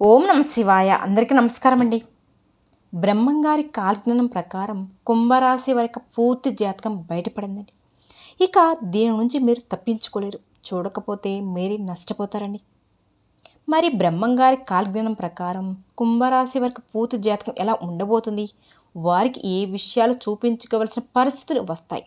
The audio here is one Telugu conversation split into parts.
ఓం నమ శివాయ. అందరికీ నమస్కారం అండి బ్రహ్మంగారి కాలజ్ఞానం ప్రకారం కుంభరాశి వరకు పూర్తి జాతకం బయటపడిందండి. ఇక దీని నుంచి మీరు తప్పించుకోలేరు. చూడకపోతే మీరే నష్టపోతారండి. మరి బ్రహ్మంగారి కాలజ్ఞానం ప్రకారం కుంభరాశి వరకు పూర్తి జాతకం ఎలా ఉండబోతుంది? వారికి ఏ విషయాలు చూపించుకోవలసిన పరిస్థితులు వస్తాయి?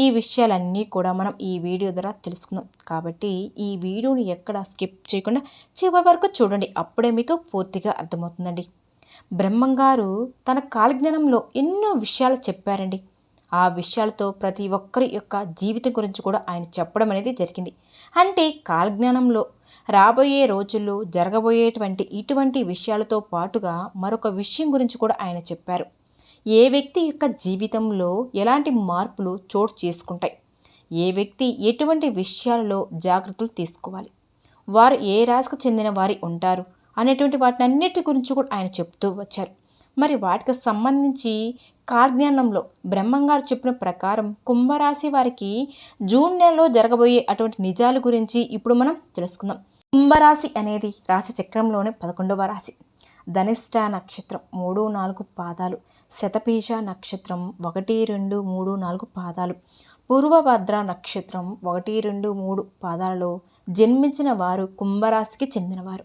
ఈ విషయాలన్నీ కూడా మనం ఈ వీడియో ద్వారా తెలుసుకుందాం. కాబట్టి ఈ వీడియోని ఎక్కడ స్కిప్ చేయకుండా చివరి వరకు చూడండి. అప్పుడే మీకు పూర్తిగా అర్థమవుతుందండి. బ్రహ్మంగారు తన కాలజ్ఞానంలో ఎన్నో విషయాలు చెప్పారండి. ఆ విషయాలతో ప్రతి ఒక్కరి యొక్క జీవితం గురించి కూడా ఆయన చెప్పడం అనేది జరిగింది. అంటే కాలజ్ఞానంలో రాబోయే రోజుల్లో జరగబోయేటువంటి ఇటువంటి విషయాలతో పాటుగా మరొక విషయం గురించి కూడా ఆయన చెప్పారు. ఏ వ్యక్తి యొక్క జీవితంలో ఎలాంటి మార్పులు చోటు చేసుకుంటాయి? ఏ వ్యక్తి ఎటువంటి విషయాలలో జాగ్రత్తలు తీసుకోవాలి? వారు ఏ రాశికి చెందిన వారి ఉంటారు? అనేటువంటి వాటిని అన్నిటి గురించి కూడా ఆయన చెప్తూ వచ్చారు. మరి వాటికి సంబంధించి కార్జ్ఞానంలో బ్రహ్మంగారు చెప్పిన ప్రకారం కుంభరాశి వారికి జూన్ నెలలో జరగబోయే అటువంటి నిజాల గురించి ఇప్పుడు మనం తెలుసుకుందాం. కుంభరాశి అనేది రాశి చక్రంలోనే పదకొండవ రాశి. ధనిష్ట నక్షత్రం మూడు నాలుగు పాదాలు శతపీష నక్షత్రం ఒకటి రెండు మూడు నాలుగు పాదాలు పూర్వభద్ర నక్షత్రం ఒకటి రెండు మూడు పాదాలలో జన్మించిన వారు కుంభరాశికి చెందినవారు.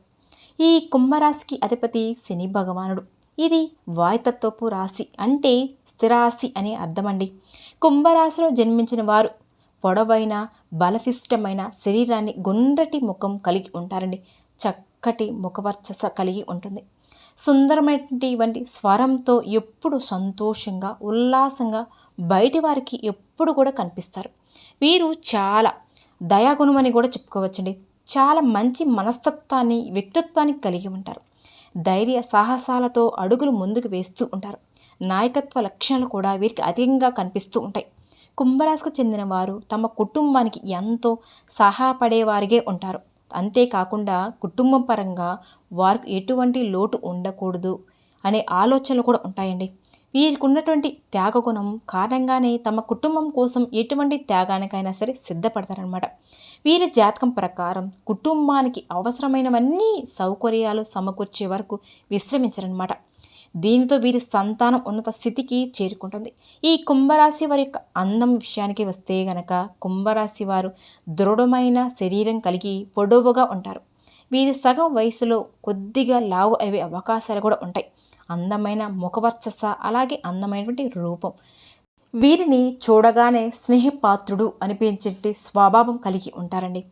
ఈ కుంభరాశికి అధిపతి శని భగవానుడు. ఇది వాయుతత్వపు రాశి అంటే స్థిరాశి అనే అర్థమండి. కుంభరాశిలో జన్మించిన వారు పొడవైన బలఫిష్టమైన శరీరాన్ని గుండ్రటి ముఖం కలిగి ఉంటారండి. చక్కటి ముఖవర్చస కలిగి ఉంటుంది. సుందరమైనటువంటి స్వరంతో ఎప్పుడు సంతోషంగా ఉల్లాసంగా బయటి వారికి ఎప్పుడు కూడా కనిపిస్తారు. వీరు చాలా దయాగుణమని కూడా చెప్పుకోవచ్చండి. చాలా మంచి మనస్తత్వాన్ని వ్యక్తిత్వాన్ని కలిగి ఉంటారు. ధైర్య సాహసాలతో అడుగులు ముందుకు వేస్తూ ఉంటారు. నాయకత్వ లక్షణాలు కూడా వీరికి అధికంగా కనిపిస్తూ ఉంటాయి. కుంభరాశికి చెందిన వారు తమ కుటుంబానికి ఎంతో సహాయపడేవారిగే ఉంటారు. అంతేకాకుండా కుటుంబం పరంగా వారికి ఎటువంటి లోటు ఉండకూడదు అనే ఆలోచనలు కూడా ఉంటాయండి. వీరికి ఉన్నటువంటి త్యాగగుణం కారణంగానే తమ కుటుంబం కోసం ఎటువంటి త్యాగానికైనా సరే సిద్ధపడతారనమాట వీరి జాతకం ప్రకారం కుటుంబానికి అవసరమైనవన్నీ సౌకర్యాలు సమకూర్చే వరకు విశ్రమించరనమాట దీనితో వీరి సంతానం ఉన్నత స్థితికి చేరుకుంటుంది. ఈ కుంభరాశి వారి యొక్క అందం విషయానికి వస్తే గనక కుంభరాశి వారు దృఢమైన శరీరం కలిగి పొడవుగా ఉంటారు. వీరి సగం వయసులో కొద్దిగా లావు అయ్యే అవకాశాలు కూడా ఉంటాయి. అందమైన ముఖవర్చస అలాగే అందమైనటువంటి రూపం. వీరిని చూడగానే స్నేహపాత్రుడు అనిపించే స్వభావం కలిగి ఉంటారండి.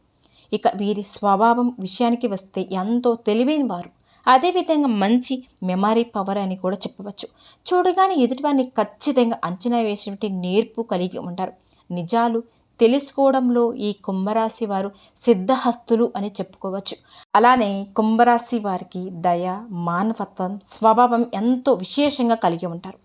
ఇక వీరి స్వభావం విషయానికి వస్తే ఎంతో తెలివైన వారు అదేవిధంగా మంచి మెమరీ పవర్ అని కూడా చెప్పవచ్చు. చూడగానే ఎదుటివారిని ఖచ్చితంగా అంచనా వేసినటువంటి నేర్పు కలిగి ఉంటారు. నిజాలు తెలుసుకోవడంలో ఈ కుంభరాశి వారు సిద్ధహస్తులు అని చెప్పుకోవచ్చు. అలానే కుంభరాశి వారికి దయ మానవత్వం స్వభావం ఎంతో విశేషంగా కలిగి ఉంటారు.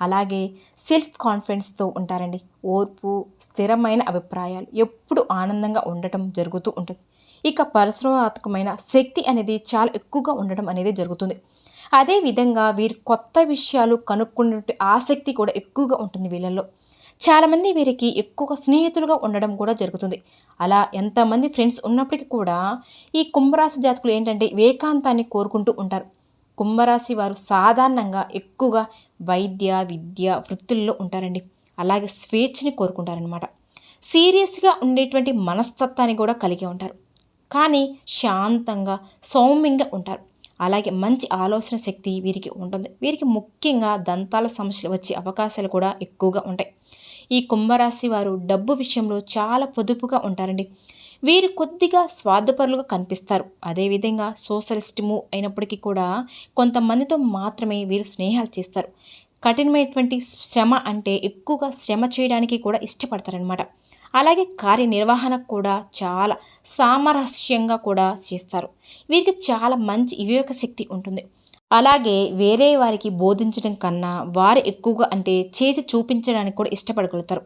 అలాగే సెల్ఫ్ కాన్ఫిడెన్స్తో ఉంటారండి. ఓర్పు స్థిరమైన అభిప్రాయాలు ఎప్పుడు ఆనందంగా ఉండటం జరుగుతూ ఉంటుంది. ఇక పరిశ్రమాత్మకమైన శక్తి అనేది చాలా ఎక్కువగా ఉండడం అనేది జరుగుతుంది. అదేవిధంగా వీరు కొత్త విషయాలు కనుక్కునే ఆసక్తి కూడా ఎక్కువగా ఉంటుంది వీళ్ళల్లో. చాలామంది వీరికి ఎక్కువగా స్నేహితులుగా ఉండడం కూడా జరుగుతుంది. అలా ఎంతమంది ఫ్రెండ్స్ ఉన్నప్పటికీ కూడా ఈ కుంభరాశి జాతకులు ఏంటంటే ఏకాంతాన్ని కోరుకుంటూ ఉంటారు. కుంభరాశి వారు సాధారణంగా ఎక్కువగా వైద్య విద్య వృత్తుల్లో ఉంటారండి. అలాగే స్వేచ్ఛని కోరుకుంటారనమాట సీరియస్గా ఉండేటువంటి మనస్తత్వాన్ని కూడా కలిగి ఉంటారు. కానీ శాంతంగా సౌమ్యంగా ఉంటారు. అలాగే మంచి ఆలోచన శక్తి వీరికి ఉంటుంది. వీరికి ముఖ్యంగా దంతాల సమస్యలు వచ్చే అవకాశాలు కూడా ఎక్కువగా ఉంటాయి. ఈ కుంభరాశి వారు డబ్బు విషయంలో చాలా పొదుపుగా ఉంటారండి. వీరు కొద్దిగా స్వార్థపరులుగా కనిపిస్తారు. అదేవిధంగా సోషలిస్టుము అయినప్పటికీ కూడా కొంతమందితో మాత్రమే వీరు స్నేహాలు చేస్తారు. కఠినమైనటువంటి శ్రమ అంటే ఎక్కువగా శ్రమ చేయడానికి కూడా ఇష్టపడతారనమాట అలాగే కార్యనిర్వహణ కూడా చాలా సామరస్యంగా కూడా చేస్తారు. వీరికి చాలా మంచి వివేక శక్తి ఉంటుంది. అలాగే వేరే వారికి బోధించడం కన్నా వారు ఎక్కువగా అంటే చేసి చూపించడానికి కూడా ఇష్టపడగలుగుతారు.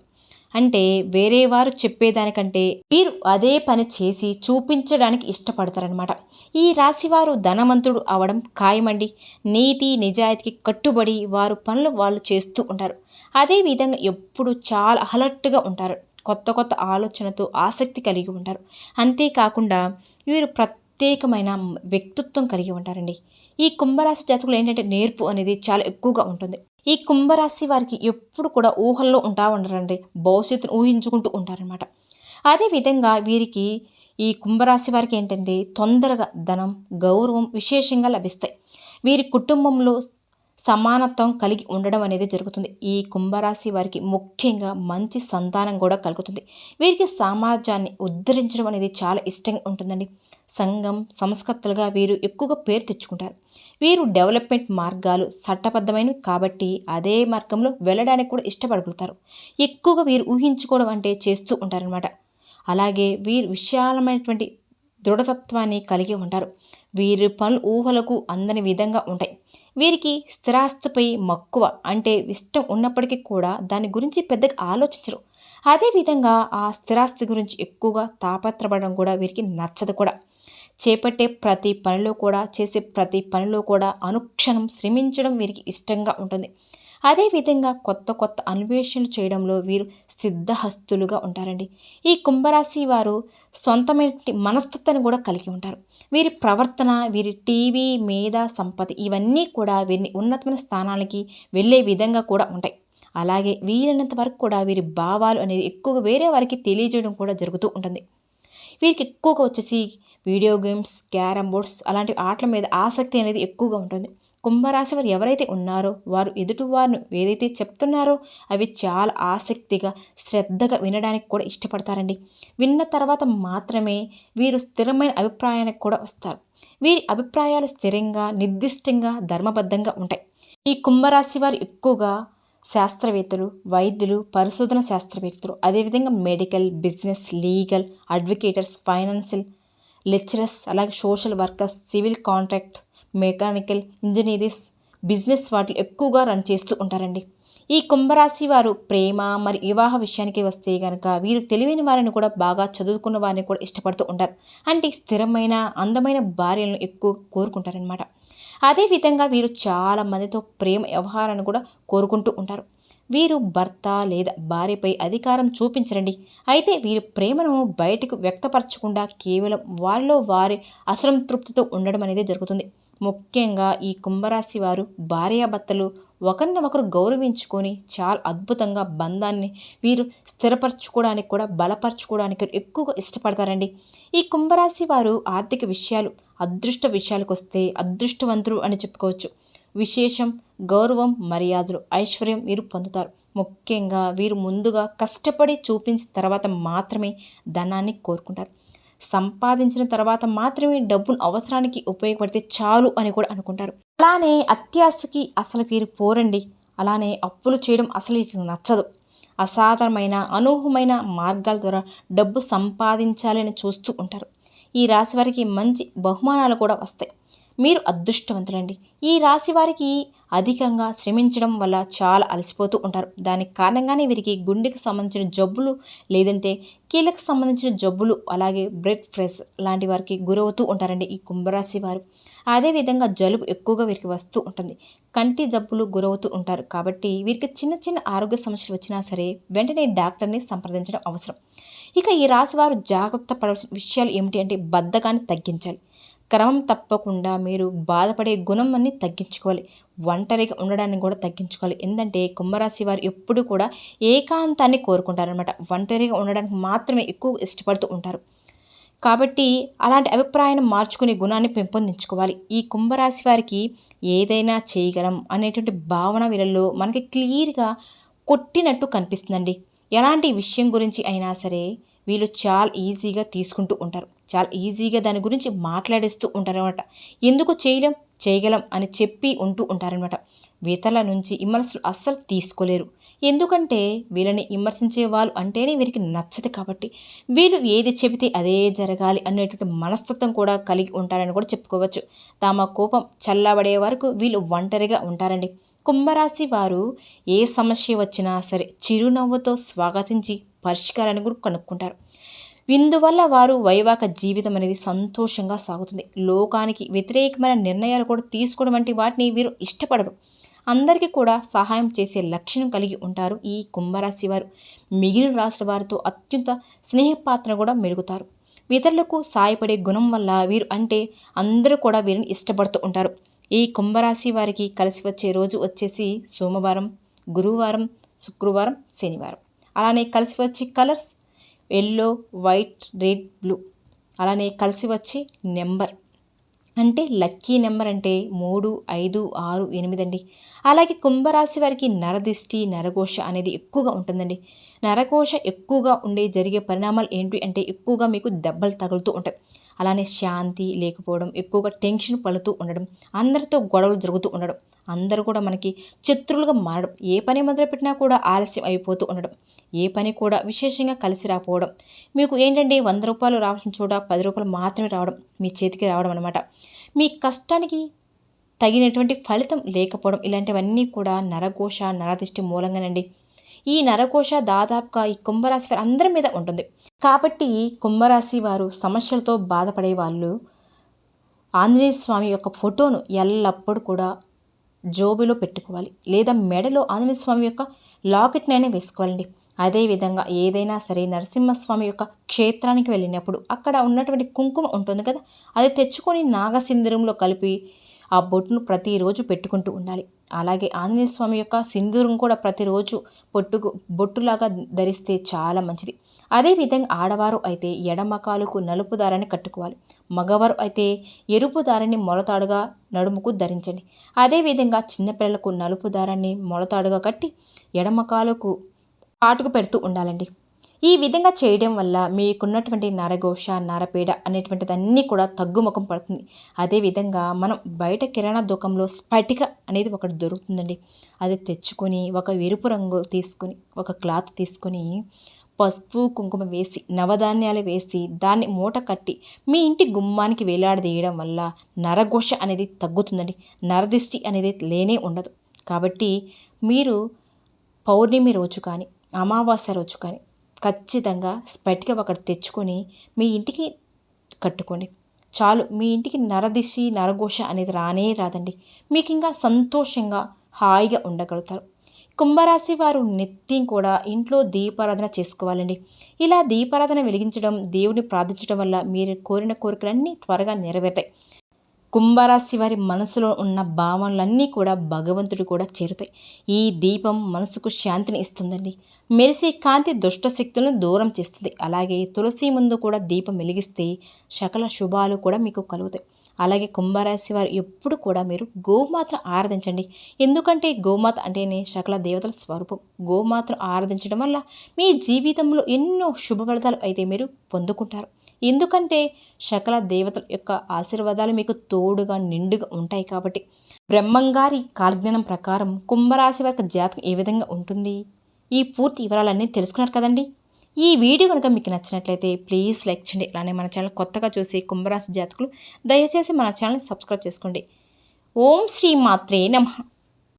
అంటే వేరే వారు చెప్పేదానికంటే వీరు అదే పని చేసి చూపించడానికి ఇష్టపడతారనమాట ఈ రాశివారు ధనవంతుడు అవడం ఖాయమండి. నీతి నిజాయితీకి కట్టుబడి వారు పనులు వాళ్ళు చేస్తూ ఉంటారు. అదేవిధంగా ఎప్పుడు చాలా అలర్ట్గా ఉంటారు. కొత్త కొత్త ఆలోచనతో ఆసక్తి కలిగి ఉంటారు. అంతేకాకుండా వీరు ప్రత్యేకమైన వ్యక్తిత్వం కలిగి ఉంటారండి. ఈ కుంభరాశి జాతకులు ఏంటంటే నేర్పు అనేది చాలా ఎక్కువగా ఉంటుంది. ఈ కుంభరాశి వారికి ఎప్పుడు కూడా ఊహల్లో ఉంటా ఉండరండి. భవిష్యత్తును ఊహించుకుంటూ ఉంటారనమాట అదేవిధంగా వీరికి ఈ కుంభరాశి వారికి ఏంటంటే తొందరగా ధనం గౌరవం విశేషంగా లభిస్తాయి. వీరి కుటుంబంలో సమానత్వం కలిగి ఉండడం అనేది జరుగుతుంది. ఈ కుంభరాశి వారికి ముఖ్యంగా మంచి సంతానం కూడా కలుగుతుంది. వీరికి సమాజాన్ని ఉద్ధరించడం అనేది చాలా ఇష్టంగా ఉంటుందండి. సంఘం సంస్కర్తలుగా వీరు ఎక్కువగా పేరు తెచ్చుకుంటారు. వీరు డెవలప్మెంట్ మార్గాలు చట్టబద్ధమైనవి కాబట్టి అదే మార్గంలో వెళ్ళడానికి కూడా ఇష్టపడగలుగుతారు. ఎక్కువగా వీరు ఊహించుకోవడం అంటే చేస్తూ ఉంటారనమాట అలాగే వీరు విశాలమైనటువంటి దృఢతత్వాన్ని కలిగి ఉంటారు. వీరి పనులు ఊహలకు అందని విధంగా ఉంటాయి. వీరికి స్థిరాస్తిపై మక్కువ అంటే ఇష్టం ఉన్నప్పటికీ కూడా దాని గురించి పెద్దగా ఆలోచించరు. అదేవిధంగా ఆ స్థిరాస్తి గురించి ఎక్కువగా తాపత్రపడడం కూడా వీరికి నచ్చదు కూడా. చేపట్టే ప్రతి పనిలో కూడా చేసే ప్రతి పనిలో కూడా అనుక్షణం శ్రమించడం వీరికి ఇష్టంగా ఉంటుంది. అదేవిధంగా కొత్త కొత్త అన్వేషణలు చేయడంలో వీరు సిద్ధహస్తులుగా ఉంటారండి. ఈ కుంభరాశి వారు సొంతమైన మనస్తత్వాన్ని కూడా కలిగి ఉంటారు. వీరి ప్రవర్తన వీరి టీవీ మీద సంపద ఇవన్నీ కూడా వీరిని ఉన్నతమైన స్థానాలకి వెళ్ళే విధంగా కూడా ఉంటాయి. అలాగే వీలైనంత వరకు కూడా వీరి భావాలు అనేది ఎక్కువగా వేరే వారికి తెలియజేయడం కూడా జరుగుతూ ఉంటుంది. వీరికి ఎక్కువగా వచ్చేసి వీడియో గేమ్స్ క్యారమ్ బోర్డ్స్ అలాంటి ఆటల మీద ఆసక్తి అనేది ఎక్కువగా ఉంటుంది. కుంభరాశి వారు ఎవరైతే ఉన్నారో వారు ఎదుటివారు ఏదైతే చెప్తున్నారో అవి చాలా ఆసక్తిగా శ్రద్ధగా వినడానికి కూడా ఇష్టపడతారండి. విన్న తర్వాత మాత్రమే వీరు స్థిరమైన అభిప్రాయానికి కూడా వస్తారు. వీరి అభిప్రాయాలు స్థిరంగా నిర్దిష్టంగా ధర్మబద్ధంగా ఉంటాయి. ఈ కుంభరాశి వారు ఎక్కువగా శాస్త్రవేత్తలు వైద్యులు పరిశోధన శాస్త్రవేత్తలు అదేవిధంగా medical business legal advocators financial lecturers అలాగే social workers civil contract mechanical engineerings business వాటిలో ఎక్కువగా రన్ చేస్తూ ఉంటారండి. ఈ కుంభరాశి వారు ప్రేమ మరి వివాహ విషయానికి వస్తే కనుక వీరు తెలివైన వారిని కూడా బాగా చదువుకున్న వారిని కూడా ఇష్టపడుతూ ఉంటారు. అంటే స్థిరమైన అందమైన భార్యలను ఎక్కువ కోరుకుంటారనమాట అదేవిధంగా వీరు చాలా మందితో ప్రేమ వ్యవహారాన్ని కూడా కోరుకుంటూ ఉంటారు. వీరు భర్త లేదా భార్యపై అధికారం చూపించరండి. అయితే వీరు ప్రేమను బయటకు వ్యక్తపరచకుండా కేవలం వారిలో వారి అసంతృప్తితో ఉండడం అనేది జరుగుతుంది. ముఖ్యంగా ఈ కుంభరాశి వారు భార్యాభర్తలు ఒకరిని ఒకరు గౌరవించుకొని చాలా అద్భుతంగా బంధాన్ని వీరు స్థిరపరచుకోవడానికి కూడా బలపరచుకోవడానికి ఎక్కువగా ఇష్టపడతారండి. ఈ కుంభరాశి వారు ఆర్థిక విషయాలు అదృష్ట విషయాలకు వస్తే అదృష్టవంతులు అని చెప్పుకోవచ్చు. విశేషం గౌరవం మర్యాదలు ఐశ్వర్యం వీరు పొందుతారు. ముఖ్యంగా వీరు ముందుగా కష్టపడి చూపించిన తర్వాత మాత్రమే ధనాన్ని కోరుకుంటారు. సంపాదించిన తర్వాత మాత్రమే డబ్బును అవసరానికి ఉపయోగపడితే చాలు అని కూడా అనుకుంటారు. అలానే అత్యాశకి అసలు వీరు పోరండి. అలానే అప్పులు చేయడం అసలు వీరికి నచ్చదు. అసాధారణమైన అనూహమైన మార్గాల ద్వారా డబ్బు సంపాదించాలని చూస్తూ ఉంటారు. ఈ రాశి వారికి మంచి బహుమానాలు కూడా వస్తాయి. మీరు అదృష్టవంతులండి. ఈ రాశి వారికి అధికంగా శ్రమించడం వల్ల చాలా అలసిపోతూ ఉంటారు. దానికి కారణంగానే వీరికి గుండెకి సంబంధించిన జబ్బులు లేదంటే కీళ్ళకి సంబంధించిన జబ్బులు అలాగే బ్రెడ్ ఫ్రెస్ లాంటి వారికి గురవుతూ ఉంటారండి ఈ కుంభరాశి వారు. అదేవిధంగా జలుబు ఎక్కువగా వీరికి వస్తూ ఉంటుంది. కంటి జబ్బులు గురవుతూ ఉంటారు. కాబట్టి వీరికి చిన్న చిన్న ఆరోగ్య సమస్యలు వచ్చినా సరే వెంటనే డాక్టర్ని సంప్రదించడం అవసరం. ఇక ఈ రాశి వారు జాగ్రత్త పడవలసిన విషయాలు ఏమిటి అంటే బద్ధకాన్ని తగ్గించాలి. క్రమం తప్పకుండా మీరు బాధపడే గుణం అన్ని తగ్గించుకోవాలి. ఒంటరిగా ఉండడాన్ని కూడా తగ్గించుకోవాలి. ఎందుకంటే కుంభరాశి వారు ఎప్పుడు కూడా ఏకాంతాన్ని కోరుకుంటారనమాట ఒంటరిగా ఉండడానికి మాత్రమే ఎక్కువ ఇష్టపడుతూ ఉంటారు. కాబట్టి అలాంటి అభిప్రాయాన్ని మార్చుకునే గుణాన్ని పెంపొందించుకోవాలి. ఈ కుంభరాశి వారికి ఏదైనా చేయగలం అనేటువంటి భావన వీళ్ళల్లో మనకి క్లియర్గా కొట్టినట్టు కనిపిస్తుందండి. ఎలాంటి విషయం గురించి అయినా సరే వీళ్ళు చాలా ఈజీగా తీసుకుంటూ ఉంటారు. చాలా ఈజీగా దాని గురించి మాట్లాడేస్తూ ఉంటారనమాట ఎందుకు చేయలేం? చేయగలం అని చెప్పి ఉంటూ ఉంటారనమాట వీతల నుంచి విమర్శలు అస్సలు తీసుకోలేరు. ఎందుకంటే వీళ్ళని విమర్శించే వాళ్ళు అంటేనే వీరికి నచ్చదు కాబట్టి వీళ్ళు ఏది చెబితే అదే జరగాలి అనేటువంటి మనస్తత్వం కూడా కలిగి ఉంటారని కూడా చెప్పుకోవచ్చు. తమ కోపం చల్లబడే వరకు వీళ్ళు ఒంటరిగా ఉంటారండి. కుంభరాశి వారు ఏ సమస్య వచ్చినా సరే చిరునవ్వుతో స్వాగతించి పరిష్కారాన్ని కూడా కనుక్కుంటారు. ఇందువల్ల వారు వైవాహిక జీవితం అనేది సంతోషంగా సాగుతుంది. లోకానికి వ్యతిరేకమైన నిర్ణయాలు కూడా తీసుకోవడం వంటి వాటిని వీరు ఇష్టపడరు. అందరికీ కూడా సహాయం చేసే లక్షణం కలిగి ఉంటారు ఈ కుంభరాశి వారు. మిగిలిన రాష్ట్ర వారితో అత్యంత స్నేహపాత్ర కూడా మెరుగుతారు ఇతరులకు సాయపడే గుణం వల్ల వీరు అంటే అందరూ కూడా వీరిని ఇష్టపడుతూ ఉంటారు. ఈ కుంభరాశి వారికి కలిసి వచ్చే రోజు వచ్చేసి సోమవారం గురువారం శుక్రవారం శనివారం. అలానే కలిసి వచ్చే colours yellow white red blue. అలానే కలిసి వచ్చే నెంబర్. అంటే లక్కీ నెంబర్ అంటే మూడు ఐదు ఆరు ఎనిమిది అండి. అలాగే కుంభరాశి వారికి నరదిష్టి నరఘోష అనేది ఎక్కువగా ఉంటుందండి. నరఘోష ఎక్కువగా ఉండే జరిగే పరిణామాలు ఏంటి అంటే ఎక్కువగా మీకు దెబ్బలు తగులుతూ ఉంటాయి. అలానే శాంతి లేకపోవడం ఎక్కువగా టెన్షన్ పడుతూ ఉండడం అందరితో గొడవలు జరుగుతూ ఉండడం అందరూ కూడా మనకి శత్రులుగా మారడం ఏ పని మొదలుపెట్టినా కూడా ఆలస్యం అయిపోతూ ఉండడం ఏ పని కూడా విశేషంగా కలిసి రాకపోవడం మీకు ఏంటంటే వంద రూపాయలు రావాల్సిన చోట పది రూపాయలు మాత్రమే రావడం మీ చేతికి రావడం అనమాట మీ కష్టానికి తగినటువంటి ఫలితం లేకపోవడం ఇలాంటివన్నీ కూడా నరఘోష నరదిష్టి మూలంగానండి. ఈ నరకోశ దాదాపుగా ఈ కుంభరాశి వారి అందరి మీద ఉంటుంది. కాబట్టి కుంభరాశి వారు సమస్యలతో బాధపడే వాళ్ళు ఆంజనేయ స్వామి యొక్క ఫోటోను ఎల్లప్పుడూ కూడా జోబులో పెట్టుకోవాలి. లేదా మెడలో ఆంజనేయ స్వామి యొక్క లాకెట్నైనా వేసుకోవాలండి. అదేవిధంగా ఏదైనా సరే నరసింహస్వామి యొక్క క్షేత్రానికి వెళ్ళినప్పుడు అక్కడ ఉన్నటువంటి కుంకుమ ఉంటుంది కదా అది తెచ్చుకొని నాగసింధురంలో కలిపి ఆ బొట్టును ప్రతిరోజు పెట్టుకుంటూ ఉండాలి. అలాగే ఆంజనేయ స్వామి యొక్క సింధూరం కూడా ప్రతిరోజు పొట్టుకు బొట్టులాగా ధరిస్తే చాలా మంచిది. అదేవిధంగా ఆడవారు అయితే ఎడమకాలుకు నలుపు దారాన్ని కట్టుకోవాలి. మగవారు అయితే ఎరుపు దారాన్ని మొలతాడుగా నడుముకు ధరించండి. అదేవిధంగా చిన్నపిల్లలకు నలుపు దారాన్ని మొలతాడుగా కట్టి ఎడమకాలుకు పాటుకు పెడుతూ ఉండాలండి. ఈ విధంగా చేయడం వల్ల మీకున్నటువంటి నరఘోష నరపీడ అనేటువంటిదన్నీ కూడా తగ్గుముఖం పడుతుంది. అదేవిధంగా మనం బయట కిరాణా దుకాణంలో స్ఫటిక అనేది ఒకటి దొరుకుతుందండి. అది తెచ్చుకొని ఒక ఎరుపు రంగు తీసుకొని ఒక క్లాత్ తీసుకొని పసుపు కుంకుమ వేసి నవధాన్యాలు వేసి దాన్ని మూట కట్టి మీ ఇంటి గుమ్మానికి వేలాడదీయడం వల్ల నరఘోష అనేది తగ్గుతుందండి. నరదిష్టి అనేది లేనే ఉండదు. కాబట్టి మీరు పౌర్ణమి రోజు కానీ అమావాస్య రోజు కానీ ఖచ్చితంగా స్పటిక ఒకటి తెచ్చుకొని మీ ఇంటికి కట్టుకోండి. చాలు మీ ఇంటికి నరదిశి నరఘోష అనేది రానే రాదండి. మీకు ఇంకా సంతోషంగా హాయిగా ఉండగలుగుతారు. కుంభరాశి వారు నిత్యం కూడా ఇంట్లో దీపారాధన చేసుకోవాలండి. ఇలా దీపారాధన వెలిగించడం దేవుని ప్రార్థించడం వల్ల మీరు కోరిన కోరికలన్నీ త్వరగా నెరవేరుతాయి. కుంభరాశి వారి మనసులో ఉన్న భావనలన్నీ కూడా భగవంతుడు కూడా చేరుతాయి. ఈ దీపం మనసుకు శాంతిని ఇస్తుందండి. మెరిసే కాంతి దుష్ట శక్తులను దూరం చేస్తుంది. అలాగే తులసి ముందు కూడా దీపం వెలిగిస్తే సకల శుభాలు కూడా మీకు కలుగుతాయి. అలాగే కుంభరాశి వారు ఎప్పుడు కూడా మీరు గోమాతను ఆరాధించండి. ఎందుకంటే గోమాత అంటేనే సకల దేవతల స్వరూపం. గోమాతను ఆరాధించడం వల్ల మీ జీవితంలో ఎన్నో శుభ ఫలితాలు అయితే మీరు పొందుకుంటారు. ఎందుకంటే సకల దేవతల యొక్క ఆశీర్వాదాలు మీకు తోడుగా నిండుగా ఉంటాయి కాబట్టి బ్రహ్మంగారి కాలజ్ఞానం ప్రకారం కుంభరాశి వరకు జాతకం ఏ విధంగా ఉంటుంది? ఈ పూర్తి వివరాలన్నీ తెలుసుకున్నారు కదండి. ఈ వీడియో కనుక మీకు నచ్చినట్లయితే ప్లీజ్ లైక్ చేయండి. అలానే మన ఛానల్ కొత్తగా చూసి కుంభరాశి జాతకులు దయచేసి మన ఛానల్ సబ్స్క్రైబ్ చేసుకోండి. ఓం శ్రీ మాత్రే నమ.